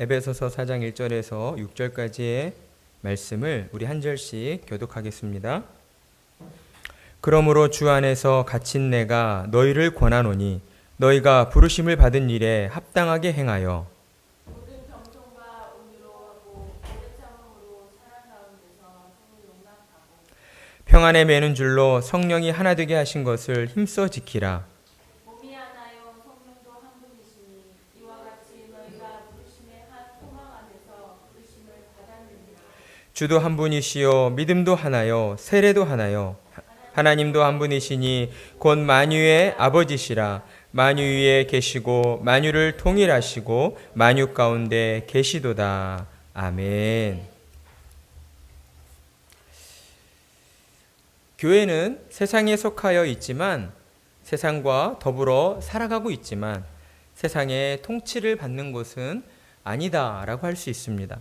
에베소서 4장 1절에서 6절까지의 말씀을 우리 한 절씩 교독하겠습니다. 그러므로 주 안에서 갇힌 내가 너희를 권하노니 너희가 부르심을 받은 일에 합당하게 행하여 평안에 매는 줄로 성령이 하나 되게 하신 것을 힘써 지키라. 몸이 하나요 성령도 한 분이시니 이와 같이 너희가 부르심의 한 소망 안에서 부르심을 받았느니라 주도 한 분이시요 믿음도 하나요 세례도 하나요 하나님도 한 분이시니 곧 만유의 아버지시라 만유 위에 계시고 만유를 통일하시고 만유 가운데 계시도다 아멘. 교회는 세상에 속하여 있지만 세상과 더불어 살아가고 있지만 세상의 통치를 받는 곳은 아니다라고 할 수 있습니다.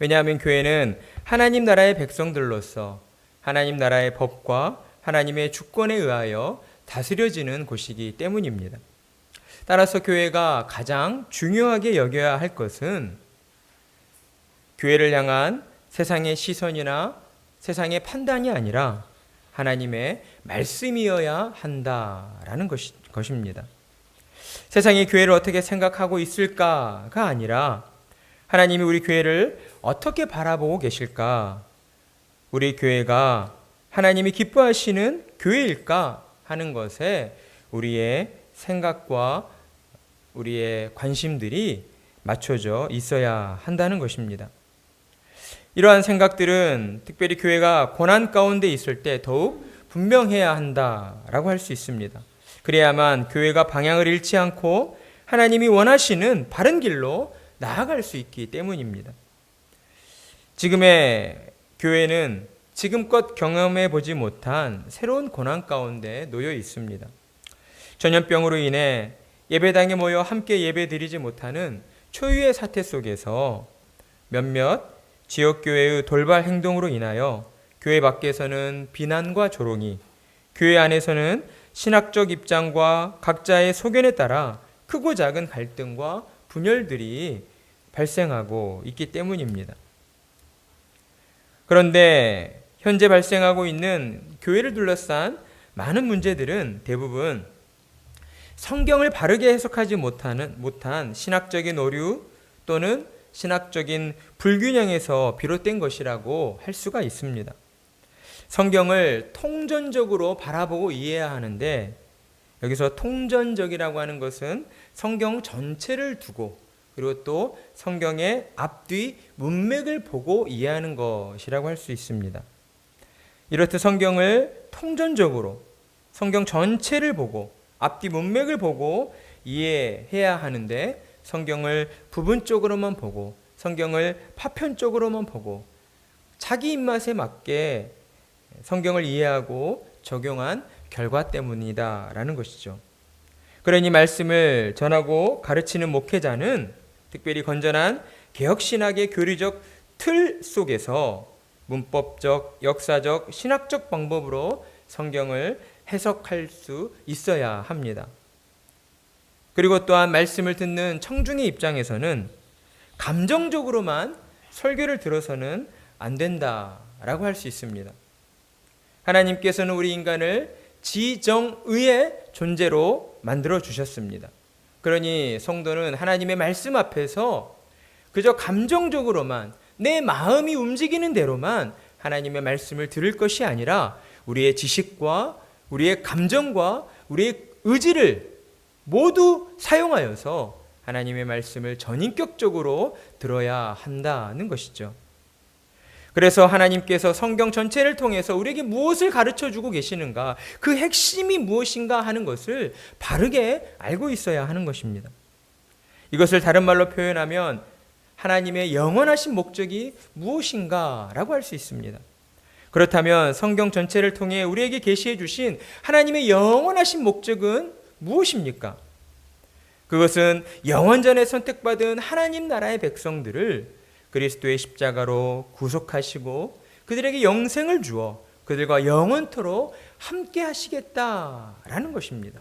왜냐하면 교회는 하나님 나라의 백성들로서 하나님 나라의 법과 하나님의 주권에 의하여 다스려지는 곳이기 때문입니다. 따라서 교회가 가장 중요하게 여겨야 할 것은 교회를 향한 세상의 시선이나 세상의 판단이 아니라 하나님의 말씀이어야 한다라는 것이, 것입니다. 세상이 교회를 어떻게 생각하고 있을까가 아니라 하나님이 우리 교회를 어떻게 바라보고 계실까? 우리 교회가 하나님이 기뻐하시는 교회일까 하는 것에 우리의 생각과 우리의 관심들이 맞춰져 있어야 한다는 것입니다. 이러한 생각들은 특별히 교회가 고난 가운데 있을 때 더욱 분명해야 한다라고 할 수 있습니다. 그래야만 교회가 방향을 잃지 않고 하나님이 원하시는 바른 길로 나아갈 수 있기 때문입니다. 지금의 교회는 지금껏 경험해 보지 못한 새로운 고난 가운데 놓여 있습니다. 전염병으로 인해 예배당에 모여 함께 예배 드리지 못하는 초유의 사태 속에서 몇몇 지역교회의 돌발 행동으로 인하여 교회 밖에서는 비난과 조롱이, 교회 안에서는 신학적 입장과 각자의 소견에 따라 크고 작은 갈등과 분열들이 발생하고 있기 때문입니다. 그런데 현재 발생하고 있는 교회를 둘러싼 많은 문제들은 대부분 성경을 바르게 해석하지 못하는 못한 신학적인 오류 또는 신학적인 불균형에서 비롯된 것이라고 할 수가 있습니다. 성경을 통전적으로 바라보고 이해해야 하는데 여기서 통전적이라고 하는 것은 성경 전체를 두고 그리고 또 성경의 앞뒤 문맥을 보고 이해하는 것이라고 할 수 있습니다. 이렇듯 성경을 통전적으로 성경 전체를 보고 앞뒤 문맥을 보고 이해해야 하는데 성경을 부분적으로만 보고 성경을 파편적으로만 보고 자기 입맛에 맞게 성경을 이해하고 적용한 결과 때문이다라는 것이죠. 그러니 말씀을 전하고 가르치는 목회자는 특별히 건전한 개혁신학의 교리적 틀 속에서 문법적, 역사적, 신학적 방법으로 성경을 해석할 수 있어야 합니다. 그리고 또한 말씀을 듣는 청중의 입장에서는 감정적으로만 설교를 들어서는 안 된다라고 할 수 있습니다. 하나님께서는 우리 인간을 지정의의 존재로 만들어 주셨습니다. 그러니 성도는 하나님의 말씀 앞에서 그저 감정적으로만 내 마음이 움직이는 대로만 하나님의 말씀을 들을 것이 아니라 우리의 지식과 우리의 감정과 우리의 의지를 모두 사용하여서 하나님의 말씀을 전인격적으로 들어야 한다는 것이죠. 그래서 하나님께서 성경 전체를 통해서 우리에게 무엇을 가르쳐 주고 계시는가, 그 핵심이 무엇인가 하는 것을 바르게 알고 있어야 하는 것입니다. 이것을 다른 말로 표현하면 하나님의 영원하신 목적이 무엇인가라고 할 수 있습니다. 그렇다면 성경 전체를 통해 우리에게 계시해 주신 하나님의 영원하신 목적은 무엇입니까? 그것은 영원전에 선택받은 하나님 나라의 백성들을 그리스도의 십자가로 구속하시고 그들에게 영생을 주어 그들과 영원토록 함께 하시겠다라는 것입니다.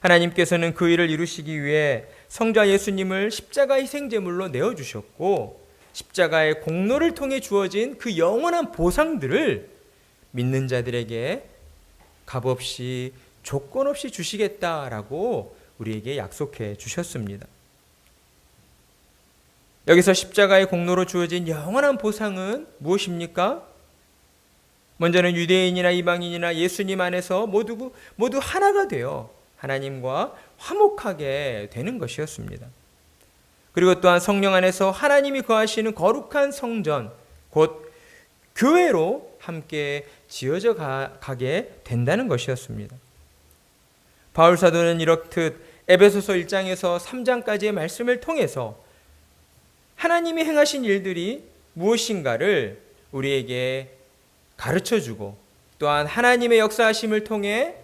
하나님께서는 그 일을 이루시기 위해 성자 예수님을 십자가 희생제물로 내어 주셨고 십자가의 공로를 통해 주어진 그 영원한 보상들을 믿는 자들에게 값 없이 조건 없이 주시겠다라고 우리에게 약속해 주셨습니다. 여기서 십자가의 공로로 주어진 영원한 보상은 무엇입니까? 먼저는 유대인이나 이방인이나 예수님 안에서 모두 모두 하나가 되어 하나님과 화목하게 되는 것이었습니다. 그리고 또한 성령 안에서 하나님이 거하시는 거룩한 성전 곧 교회로 함께 지어져 가, 가게 된다는 것이었습니다. 바울 사도는 이렇듯 에베소서 1장에서 3장까지의 말씀을 통해서 하나님이 행하신 일들이 무엇인가를 우리에게 가르쳐 주고 또한 하나님의 역사하심을 통해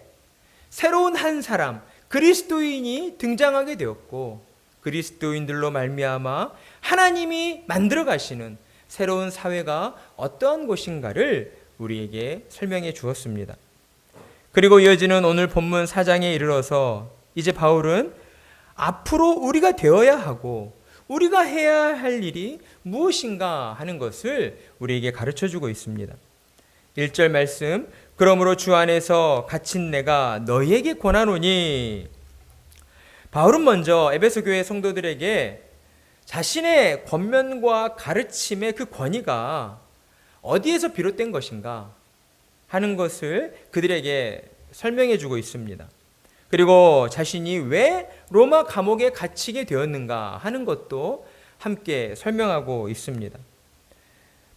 새로운 한 사람 그리스도인이 등장하게 되었고 그리스도인들로 말미암아 하나님이 만들어 가시는 새로운 사회가 어떠한 것인가를 우리에게 설명해 주었습니다. 그리고 이어지는 오늘 본문 4장에 이르러서 이제 바울은 앞으로 우리가 되어야 하고 우리가 해야 할 일이 무엇인가 하는 것을 우리에게 가르쳐 주고 있습니다. 1절 말씀 그러므로 주 안에서 갇힌 내가 너희에게 권하노니 바울은 먼저 에베소 교회 성도들에게 자신의 권면과 가르침의 그 권위가 어디에서 비롯된 것인가 하는 것을 그들에게 설명해 주고 있습니다. 그리고 자신이 왜 로마 감옥에 갇히게 되었는가 하는 것도 함께 설명하고 있습니다.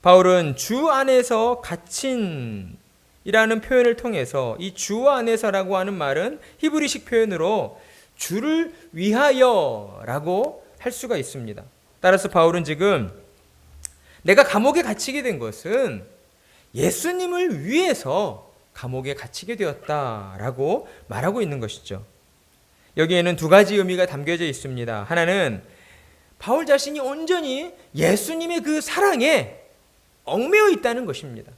바울은 주 안에서 갇힌 이라는 표현을 통해서 이 주 안에서라고 하는 말은 히브리식 표현으로 주를 위하여라고 할 수가 있습니다. 따라서 바울은 지금 내가 감옥에 갇히게 된 것은 예수님을 위해서 감옥에 갇히게 되었다라고 말하고 있는 것이죠. 여기에는 두 가지 의미가 담겨져 있습니다. 하나는 바울 자신이 온전히 예수님의 그 사랑에 얽매여 있다는 것입니다.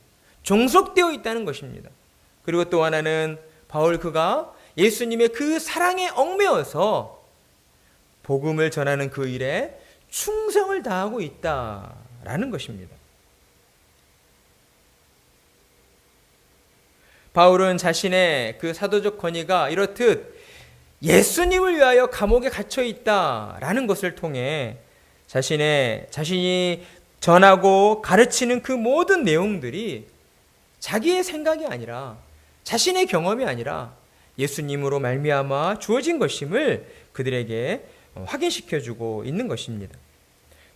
종속되어 있다는 것입니다. 그리고 또 하나는 바울 그가 예수님의 그 사랑에 얽매여서 복음을 전하는 그 일에 충성을 다하고 있다라는 것입니다. 바울은 자신의 그 사도적 권위가 이렇듯 예수님을 위하여 감옥에 갇혀 있다라는 것을 통해 자신의 자신이 전하고 가르치는 그 모든 내용들이 자기의 생각이 아니라 자신의 경험이 아니라 예수님으로 말미암아 주어진 것임을 그들에게 확인시켜 주고 있는 것입니다.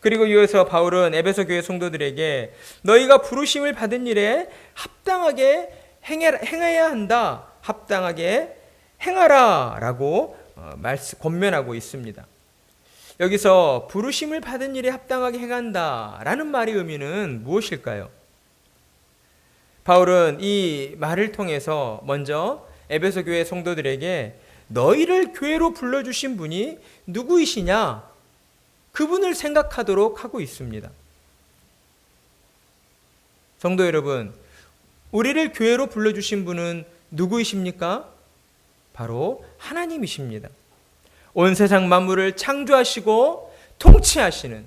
그리고 이어서 바울은 에베소 교회 성도들에게 너희가 부르심을 받은 일에 합당하게 행해 야 한다. 합당하게 행하라 라고 말씀 권면하고 있습니다. 여기서 부르심을 받은 일에 합당하게 행한다 라는 말의 의미는 무엇일까요? 바울은 이 말을 통해서 먼저 에베소 교회 성도들에게 너희를 교회로 불러주신 분이 누구이시냐? 그분을 생각하도록 하고 있습니다. 성도 여러분, 우리를 교회로 불러주신 분은 누구이십니까? 바로 하나님이십니다. 온 세상 만물을 창조하시고 통치하시는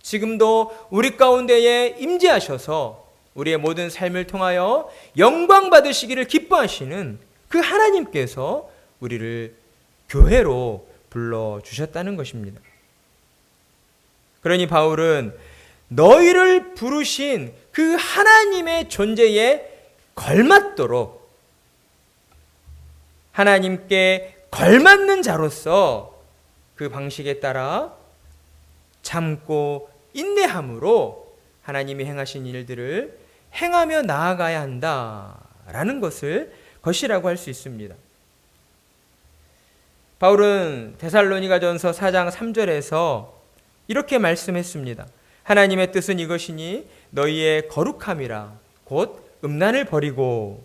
지금도 우리 가운데에 임재하셔서 우리의 모든 삶을 통하여 영광 받으시기를 기뻐하시는 그 하나님께서 우리를 교회로 불러 주셨다는 것입니다. 그러니 바울은 너희를 부르신 그 하나님의 존재에 걸맞도록 하나님께 걸맞는 자로서 그 방식에 따라 참고 인내함으로 하나님이 행하신 일들을 행하며 나아가야 한다라는 것을 것이라고 할 수 있습니다. 바울은 데살로니가전서 4장 3절에서 이렇게 말씀했습니다. 하나님의 뜻은 이것이니 너희의 거룩함이라 곧 음란을 버리고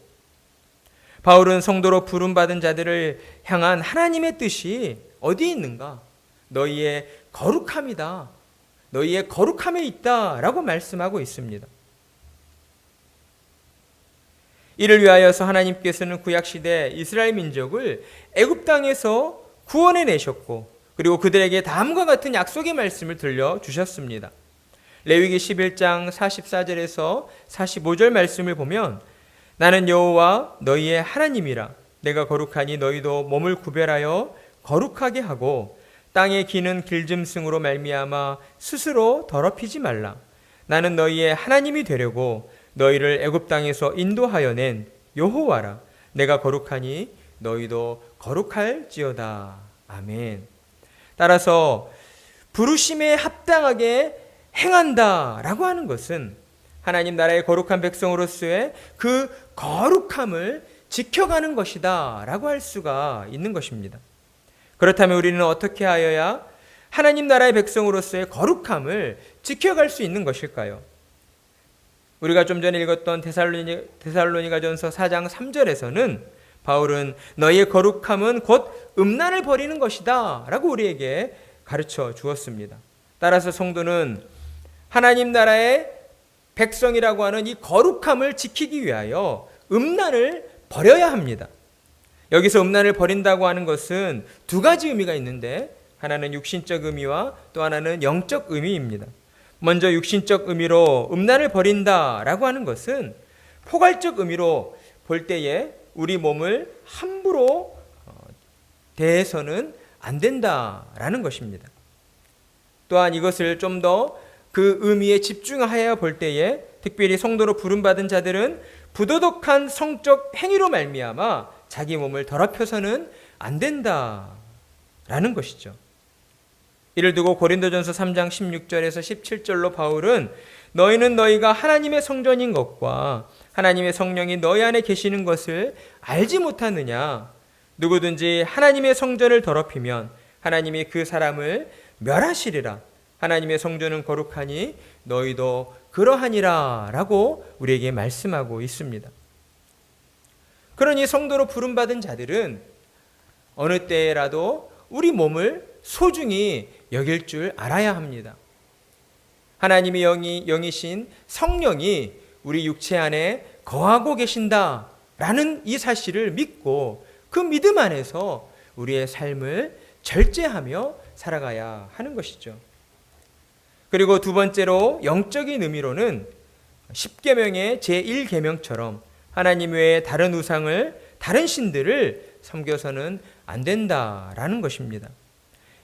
바울은 성도로 부름 받은 자들을 향한 하나님의 뜻이 어디에 있는가? 너희의 거룩함이다. 너희의 거룩함에 있다 라고 말씀하고 있습니다. 이를 위하여서 하나님께서는 구약 시대 이스라엘 민족을 애굽 땅에서 구원해 내셨고 그리고 그들에게 다음과 같은 약속의 말씀을 들려 주셨습니다. 레위기 11장 44절에서 45절 말씀을 보면 나는 여호와 너희의 하나님이라. 내가 거룩하니 너희도 몸을 구별하여 거룩하게 하고 땅에 기는 길짐승으로 말미암아 스스로 더럽히지 말라. 나는 너희의 하나님이 되려고 너희를 애굽 땅에서 인도하여 낸 여호와라. 내가 거룩하니 너희도 거룩할지어다. 아멘. 따라서 부르심에 합당하게 행한다라고 하는 것은 하나님 나라의 거룩한 백성으로서의 그 거룩함을 지켜가는 것이다라고 할 수가 있는 것입니다. 그렇다면 우리는 어떻게 하여야 하나님 나라의 백성으로서의 거룩함을 지켜갈 수 있는 것일까요? 우리가 좀 전에 읽었던 데살로니, 데살로니가전서 4장 3절에서는 바울은 너희의 거룩함은 곧 음란을 버리는 것이다라고 우리에게 가르쳐 주었습니다. 따라서 성도는 하나님 나라의 백성이라고 하는 이 거룩함을 지키기 위하여 음란을 버려야 합니다. 여기서 음란을 버린다고 하는 것은 두 가지 의미가 있는데 하나는 육신적 의미와 또 하나는 영적 의미입니다. 먼저 육신적 의미로 음란을 버린다라고 하는 것은 포괄적 의미로 볼 때에 우리 몸을 함부로 어, 대해서는 안 된다라는 것입니다. 또한 이것을 좀 더 그 의미에 집중하여 볼 때에 특별히 성도로 부름받은 자들은 부도덕한 성적 행위로 말미암아 자기 몸을 더럽혀서는 안 된다라는 것이죠. 이를 두고 고린도전서 3장 16절에서 17절로 바울은 너희는 너희가 하나님의 성전인 것과 하나님의 성령이 너희 안에 계시는 것을 알지 못하느냐 누구든지 하나님의 성전을 더럽히면 하나님이 그 사람을 멸하시리라 하나님의 성전은 거룩하니 너희도 그러하니라 라고 우리에게 말씀하고 있습니다. 그러니 성도로 부름받은 자들은 어느 때라도 우리 몸을 소중히 여길 줄 알아야 합니다. 하나님의 영이 영이신 성령이 우리 육체 안에 거하고 계신다 라는 이 사실을 믿고 그 믿음 안에서 우리의 삶을 절제하며 살아가야 하는 것이죠. 그리고 두 번째로 영적인 의미로는 10계명의 제1계명처럼 하나님 외에 다른 우상을 다른 신들을 섬겨서는 안 된다라는 것입니다.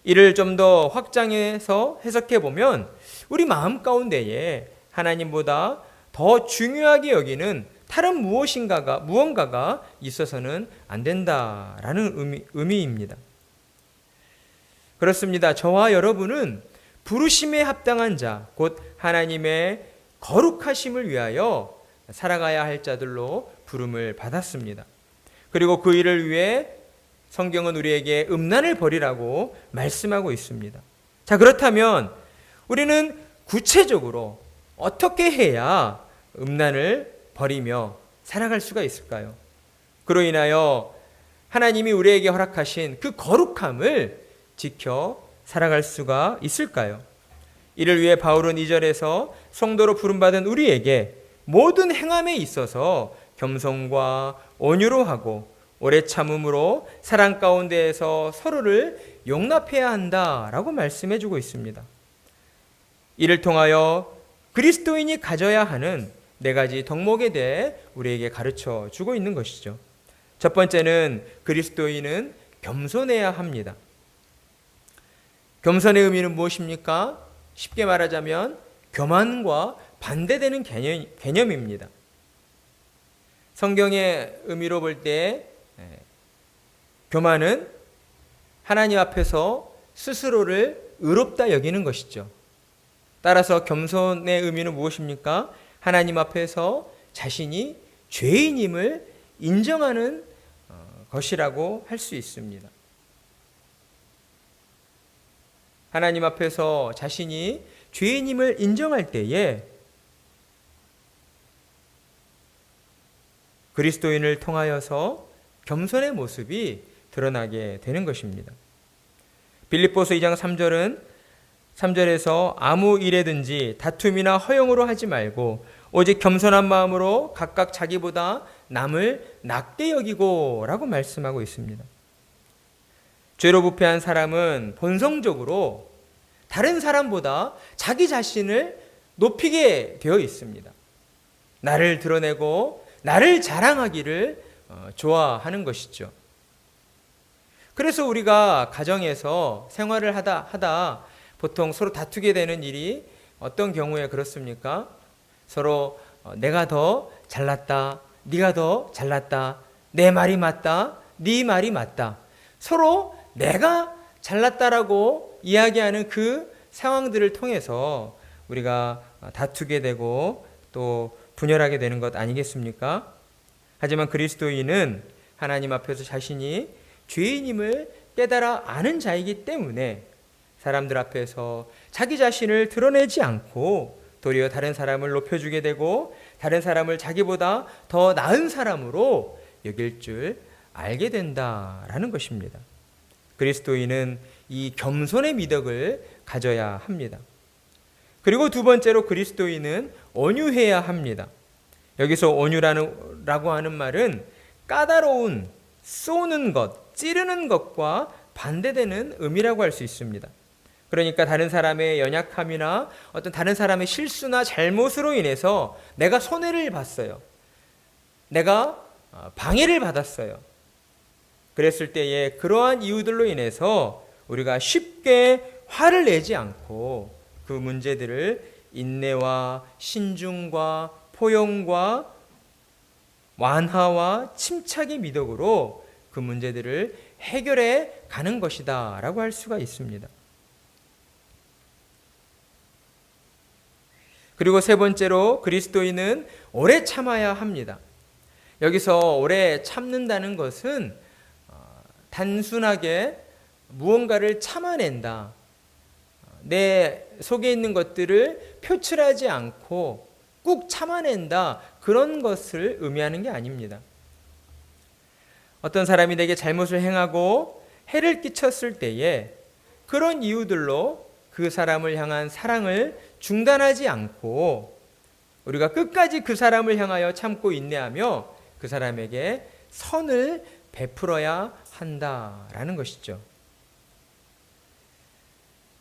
이를 좀 더 확장해서 해석해 보면 우리 마음 가운데에 하나님보다 더 중요하게 여기는 다른 무엇인가가 무언가가 있어서는 안 된다라는 의미, 의미입니다. 그렇습니다. 저와 여러분은 부르심에 합당한 자, 곧 하나님의 거룩하심을 위하여 살아가야 할 자들로 부름을 받았습니다. 그리고 그 일을 위해 성경은 우리에게 음란을 버리라고 말씀하고 있습니다. 자, 그렇다면 우리는 구체적으로 어떻게 해야 음란을 버리며 살아갈 수가 있을까요? 그로 인하여 하나님이 우리에게 허락하신 그 거룩함을 지켜 살아갈 수가 있을까요? 이를 위해 바울은 2절에서 성도로 부름받은 우리에게 모든 행함에 있어서 겸손과 온유로 하고 오래 참음으로 사랑 가운데에서 서로를 용납해야 한다라고 말씀해 주고 있습니다. 이를 통하여 그리스도인이 가져야 하는 네 가지 덕목에 대해 우리에게 가르쳐 주고 있는 것이죠. 첫 번째는 그리스도인은 겸손해야 합니다. 겸손의 의미는 무엇입니까? 쉽게 말하자면 교만과 반대되는 개념, 개념입니다. 성경의 의미로 볼 때 교만은 하나님 앞에서 스스로를 의롭다 여기는 것이죠. 따라서 겸손의 의미는 무엇입니까? 하나님 앞에서 자신이 죄인임을 인정하는 어, 것이라고 할 수 있습니다. 하나님 앞에서 자신이 죄인임을 인정할 때에 그리스도인을 통하여서 겸손의 모습이 드러나게 되는 것입니다. 빌립보서 2장 3절은 3절에서 아무 일에든지 다툼이나 허용으로 하지 말고 오직 겸손한 마음으로 각각 자기보다 남을 낙대 여기고라고 말씀하고 있습니다. 죄로 부패한 사람은 본성적으로 다른 사람보다 자기 자신을 높이게 되어 있습니다. 나를 드러내고 나를 자랑하기를 어, 좋아하는 것이죠. 그래서 우리가 가정에서 생활을 하다 하다 보통 서로 다투게 되는 일이 어떤 경우에 그렇습니까? 서로 어, 내가 더 잘났다, 네가 더 잘났다, 내 말이 맞다, 네 말이 맞다. 서로 내가 잘났다라고 이야기하는 그 상황들을 통해서 우리가 다투게 되고 또 분열하게 되는 것 아니겠습니까? 하지만 그리스도인은 하나님 앞에서 자신이 죄인임을 깨달아 아는 자이기 때문에 사람들 앞에서 자기 자신을 드러내지 않고 도리어 다른 사람을 높여주게 되고 다른 사람을 자기보다 더 나은 사람으로 여길 줄 알게 된다라는 것입니다. 그리스도인은 이 겸손의 미덕을 가져야 합니다. 그리고 두 번째로 그리스도인은 온유해야 합니다. 여기서 온유라는 라고 하는 말은 까다로운 쏘는 것, 찌르는 것과 반대되는 의미라고 할 수 있습니다. 그러니까 다른 사람의 연약함이나 어떤 다른 사람의 실수나 잘못으로 인해서 내가 손해를 봤어요. 내가 어, 방해를 받았어요. 그랬을 때에 그러한 이유들로 인해서 우리가 쉽게 화를 내지 않고 그 문제들을 인내와 신중과 포용과 완화와 침착의 미덕으로 그 문제들을 해결해 가는 것이다 라고 할 수가 있습니다. 그리고 세 번째로 그리스도인은 오래 참아야 합니다. 여기서 오래 참는다는 것은 어, 단순하게 무언가를 참아낸다. 내 속에 있는 것들을 표출하지 않고 꾹 참아낸다. 그런 것을 의미하는 게 아닙니다. 어떤 사람이 내게 잘못을 행하고 해를 끼쳤을 때에 그런 이유들로 그 사람을 향한 사랑을 중단하지 않고 우리가 끝까지 그 사람을 향하여 참고 인내하며 그 사람에게 선을 베풀어야 한다라는 것이죠.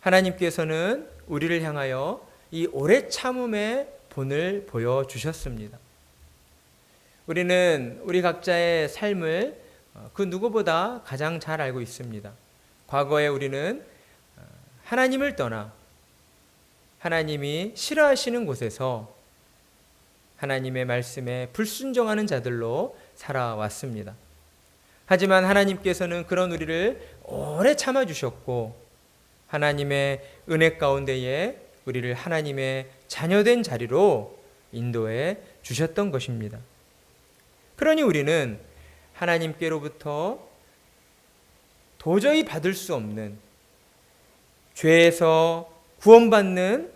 하나님께서는 우리를 향하여 이 오래 참음의 본을 보여 주셨습니다. 우리는 우리 각자의 삶을 어, 그 누구보다 가장 잘 알고 있습니다. 과거에 우리는 어, 하나님을 떠나 하나님이 싫어하시는 곳에서 하나님의 말씀에 불순종하는 자들로 살아왔습니다. 하지만 하나님께서는 그런 우리를 오래 참아주셨고 하나님의 은혜 가운데에 우리를 하나님의 자녀된 자리로 인도해 주셨던 것입니다. 그러니 우리는 하나님께로부터 도저히 받을 수 없는 죄에서 구원받는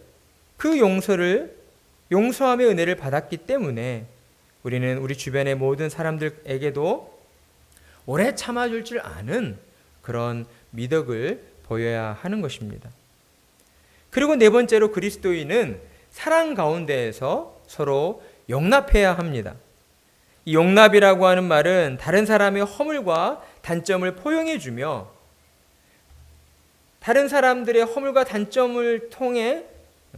그 용서를 용서함의 은혜를 받았기 때문에 우리는 우리 주변의 모든 사람들에게도 오래 참아줄 줄 아는 그런 미덕을 보여야 하는 것입니다. 그리고 네 번째로 그리스도인은 사랑 가운데에서 서로 용납해야 합니다. 이 용납이라고 하는 말은 다른 사람의 허물과 단점을 포용해 주며 다른 사람들의 허물과 단점을 통해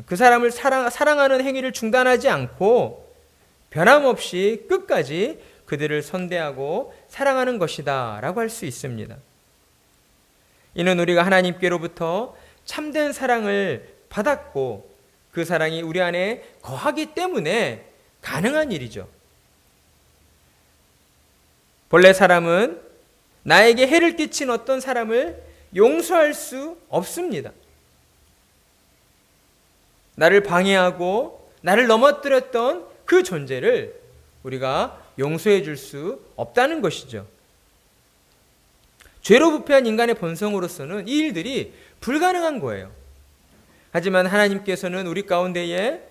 그 사람을 사랑, 사랑하는 행위를 중단하지 않고 변함없이 끝까지 그들을 선대하고 사랑하는 것이다 라고 할 수 있습니다. 이는 우리가 하나님께로부터 참된 사랑을 받았고 그 사랑이 우리 안에 거하기 때문에 가능한 일이죠. 본래 사람은 나에게 해를 끼친 어떤 사람을 용서할 수 없습니다. 나를 방해하고 나를 넘어뜨렸던 그 존재를 우리가 용서해 줄 수 없다는 것이죠. 죄로 부패한 인간의 본성으로서는 이 일들이 불가능한 거예요. 하지만 하나님께서는 우리 가운데에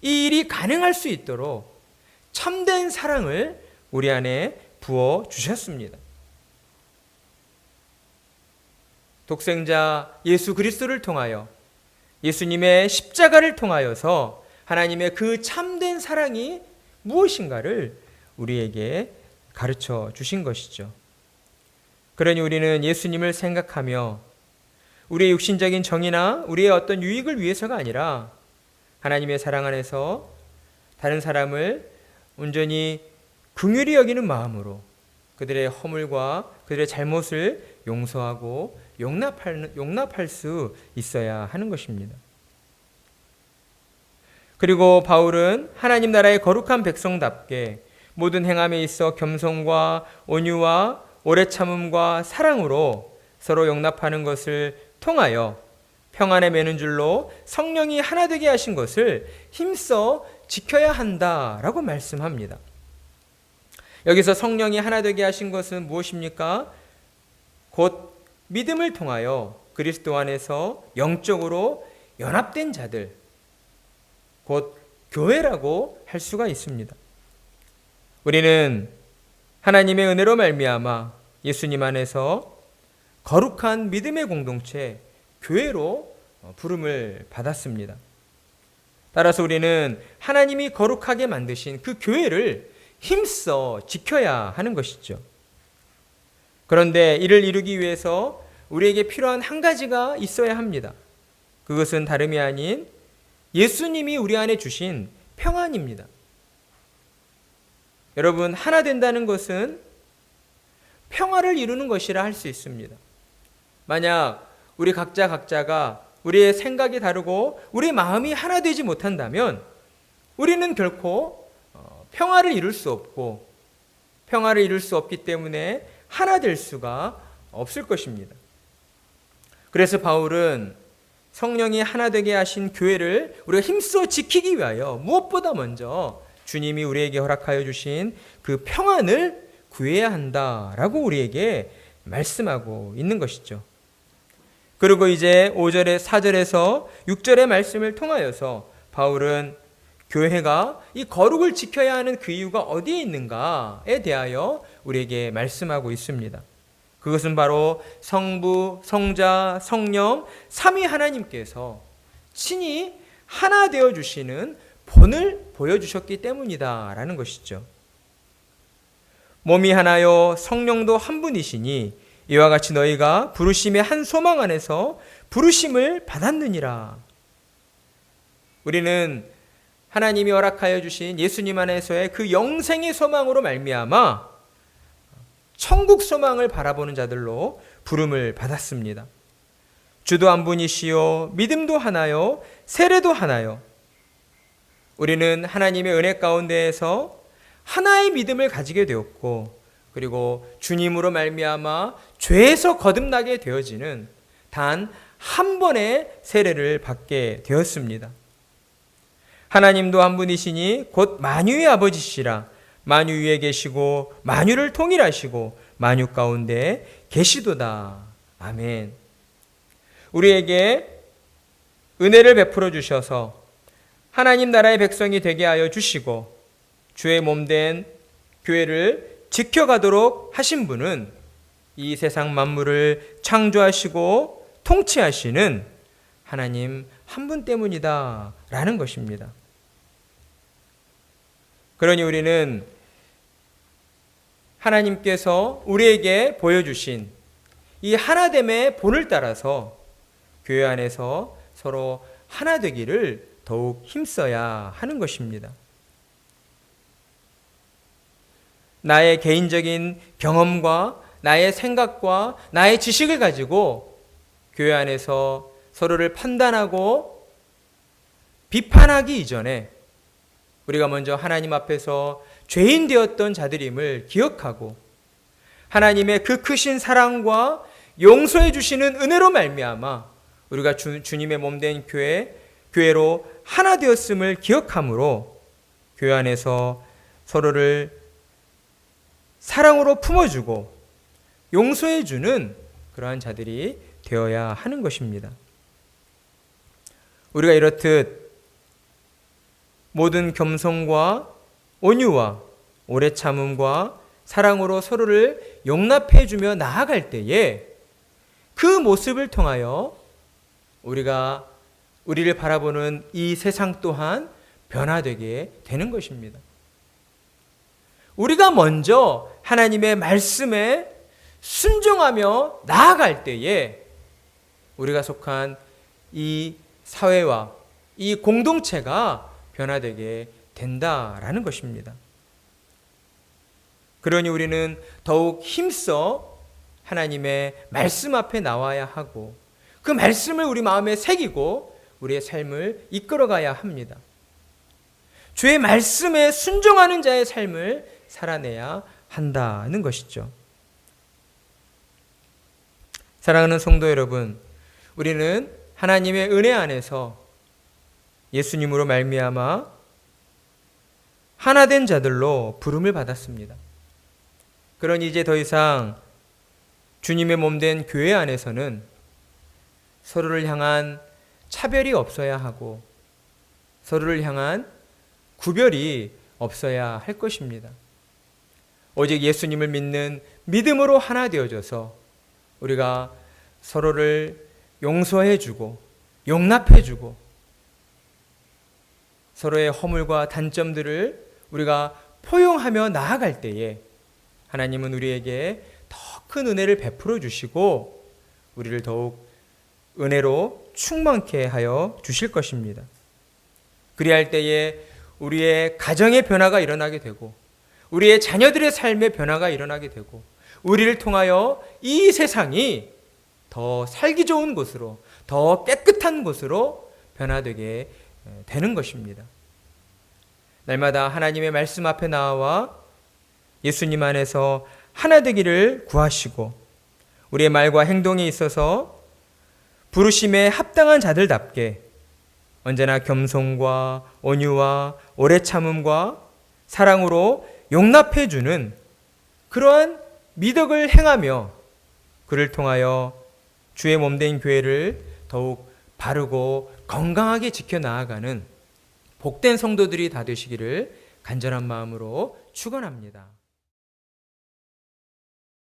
이 일이 가능할 수 있도록 참된 사랑을 우리 안에 부어 주셨습니다. 독생자 예수 그리스도를 통하여 예수님의 십자가를 통하여서 하나님의 그 참된 사랑이 무엇인가를 우리에게 가르쳐 주신 것이죠. 그러니 우리는 예수님을 생각하며 우리의 육신적인 정의나 우리의 어떤 유익을 위해서가 아니라 하나님의 사랑 안에서 다른 사람을 온전히 긍휼히 여기는 마음으로 그들의 허물과 그들의 잘못을 용서하고 용납할, 용납할 수 있어야 하는 것입니다. 그리고 바울은 하나님 나라의 거룩한 백성답게 모든 행함에 있어 겸손과 온유와 오래 참음과 사랑으로 서로 용납하는 것을 통하여 평안에 매는 줄로 성령이 하나 되게 하신 것을 힘써 지켜야 한다라고 말씀합니다. 여기서 성령이 하나 되게 하신 것은 무엇입니까? 곧 믿음을 통하여 그리스도 안에서 영적으로 연합된 자들, 곧 교회라고 할 수가 있습니다. 우리는 하나님의 은혜로 말미암아 예수님 안에서 거룩한 믿음의 공동체 교회로 부름을 받았습니다. 따라서 우리는 하나님이 거룩하게 만드신 그 교회를 힘써 지켜야 하는 것이죠. 그런데 이를 이루기 위해서 우리에게 필요한 한 가지가 있어야 합니다. 그것은 다름이 아닌 예수님이 우리 안에 주신 평안입니다. 여러분, 하나 된다는 것은 평화를 이루는 것이라 할 수 있습니다. 만약 우리 각자 각자가 우리의 생각이 다르고 우리 마음이 하나 되지 못한다면 우리는 결코 어, 평화를 이룰 수 없고 평화를 이룰 수 없기 때문에 하나 될 수가 없을 것입니다. 그래서 바울은 성령이 하나 되게 하신 교회를 우리가 힘써 지키기 위하여 무엇보다 먼저 주님이 우리에게 허락하여 주신 그 평안을 구해야 한다라고 우리에게 말씀하고 있는 것이죠. 그리고 이제 5절에 4절에서 6절의 말씀을 통하여서 바울은 교회가 이 거룩을 지켜야 하는 그 이유가 어디에 있는가에 대하여 우리에게 말씀하고 있습니다. 그것은 바로 성부, 성자, 성령, 삼위 하나님께서 친히 하나 되어 주시는 본을 보여주셨기 때문이다라는 것이죠. 몸이 하나요 성령도 한 분이시니 이와 같이 너희가 부르심의 한 소망 안에서 부르심을 받았느니라. 우리는 하나님이 허락하여 주신 예수님 안에서의 그 영생의 소망으로 말미암아 천국 소망을 바라보는 자들로 부름을 받았습니다. 주도 한 분이시요 믿음도 하나요 세례도 하나요. 우리는 하나님의 은혜 가운데에서 하나의 믿음을 가지게 되었고 그리고 주님으로 말미암아 죄에서 거듭나게 되어지는 단 한 번의 세례를 받게 되었습니다. 하나님도 한 분이시니 곧 만유의 아버지시라 만유 위에 계시고 만유를 통일하시고 만유 가운데 계시도다. 아멘. 우리에게 은혜를 베풀어 주셔서 하나님 나라의 백성이 되게 하여 주시고 주의 몸 된 교회를 지켜가도록 하신 분은 이 세상 만물을 창조하시고 통치하시는 하나님 한 분 때문이다. 라는 것입니다. 그러니 우리는 하나님께서 우리에게 보여주신 이 하나됨의 본을 따라서 교회 안에서 서로 하나 되기를 더욱 힘써야 하는 것입니다. 나의 개인적인 경험과 나의 생각과 나의 지식을 가지고 교회 안에서 서로를 판단하고 비판하기 이전에 우리가 먼저 하나님 앞에서 죄인 되었던 자들임을 기억하고 하나님의 그 크신 사랑과 용서해 주시는 은혜로 말미암아 우리가 주, 주님의 몸된 교회 교회로 하나 되었음을 기억함으로 교회 안에서 서로를 사랑으로 품어주고 용서해 주는 그러한 자들이 되어야 하는 것입니다. 우리가 이렇듯 모든 겸손과 온유와 오래 참음과 사랑으로 서로를 용납해 주며 나아갈 때에 그 모습을 통하여 우리가 우리를 바라보는 이 세상 또한 변화되게 되는 것입니다. 우리가 먼저 하나님의 말씀에 순종하며 나아갈 때에 우리가 속한 이 사회와 이 공동체가 변화되게 된다라는 것입니다. 그러니 우리는 더욱 힘써 하나님의 말씀 앞에 나와야 하고 그 말씀을 우리 마음에 새기고 우리의 삶을 이끌어가야 합니다. 주의 말씀에 순종하는 자의 삶을 살아내야 한다는 것이죠. 사랑하는 성도 여러분, 우리는 하나님의 은혜 안에서 예수님으로 말미암아 하나 된 자들로 부름을 받았습니다. 그러니 이제 더 이상 주님의 몸 된 교회 안에서는 서로를 향한 차별이 없어야 하고 서로를 향한 구별이 없어야 할 것입니다. 오직 예수님을 믿는 믿음으로 하나 되어져서 우리가 서로를 용서해 주고 용납해 주고 서로의 허물과 단점들을 우리가 포용하며 나아갈 때에 하나님은 우리에게 더 큰 은혜를 베풀어 주시고 우리를 더욱 은혜로 충만케 하여 주실 것입니다. 그리할 때에 우리의 가정의 변화가 일어나게 되고 우리의 자녀들의 삶의 변화가 일어나게 되고 우리를 통하여 이 세상이 더 살기 좋은 곳으로 더 깨끗한 곳으로 변화되게 되는 것입니다. 날마다 하나님의 말씀 앞에 나와 예수님 안에서 하나 되기를 구하시고 우리의 말과 행동에 있어서 부르심에 합당한 자들답게 언제나 겸손과 온유와 오래 참음과 사랑으로 용납해 주는 그러한 미덕을 행하며 그를 통하여 주의 몸된 교회를 더욱 바르고 건강하게 지켜 나아가는 복된 성도들이 다 되시기를 간절한 마음으로 축원합니다.